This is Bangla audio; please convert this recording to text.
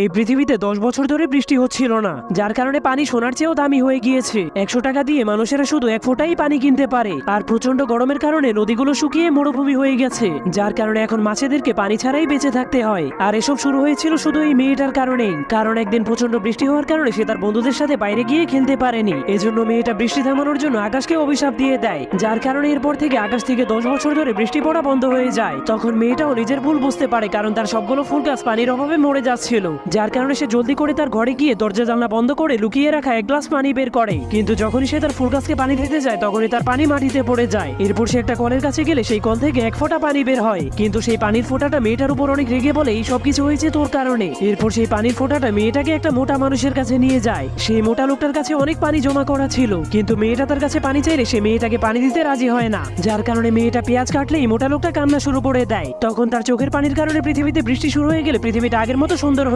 এই পৃথিবীতে দশ বছর ধরে বৃষ্টি হচ্ছিল না, যার কারণে পানি সোনার চেয়েও দামি হয়ে গিয়েছে। একশো টাকা দিয়ে মানুষেরা শুধু এক ফোঁটাই পানি কিনতে পারে, আর প্রচণ্ড গরমের কারণে নদীগুলো শুকিয়ে মরুভূমি হয়ে গেছে, যার কারণে এখন মাছেদেরকে পানি ছাড়াই বেঁচে থাকতে হয়। আর এসব শুরু হয়েছিল শুধু এই মেয়েটার কারণেই, কারণ একদিন প্রচণ্ড বৃষ্টি হওয়ার কারণে সে তার বন্ধুদের সাথে বাইরে গিয়ে খেলতে পারেনি। এজন্য মেয়েটা বৃষ্টি থামানোর জন্য আকাশকে অভিশাপ দিয়ে দেয়, যার কারণে এরপর থেকে আকাশ থেকে দশ বছর ধরে বৃষ্টি পড়া বন্ধ হয়ে যায়। তখন মেয়েটাও নিজের ভুল বুঝতে পারে, কারণ তার সবগুলো ফুল গাছ পানির অভাবে মরে যাচ্ছিল। যার কারণে সে জলদি করে তার ঘরে গিয়ে দরজা জানলা বন্ধ করে লুকিয়ে রাখা এক গ্লাস পানি বের করে। কিন্তু যখনই সে তার ফুল গাছকে পানি দিতে যায়, তখনই তার পানি মাটিতে পড়ে যায়। এরপর সে একটা কলের কাছে গেলে সেই কল থেকে এক ফোঁটা পানি বের হয়। কিন্তু সেই পানির ফোঁটাটা মেয়েটার উপর অনেক রেগে বলে, এই সবকিছু হয়েছে তোর কারণে। এরপর সেই পানির ফোঁটাটা মেয়েটাকে একটা মোটা মানুষের কাছে নিয়ে যায়। সেই মোটা লোকটার কাছে অনেক পানি জমা করা ছিল, কিন্তু মেয়েটা তার কাছে পানি চাইলে সে মেয়েটাকে পানি দিতে রাজি হয় না। যার কারণে মেয়েটা পেঁয়াজ কাটলেই মোটা লোকটা কান্না শুরু করে দেয়। তখন তার চোখের পানির কারণে পৃথিবীতে বৃষ্টি শুরু হয়ে গেলে পৃথিবীটা আগের মতো সুন্দর হয়ে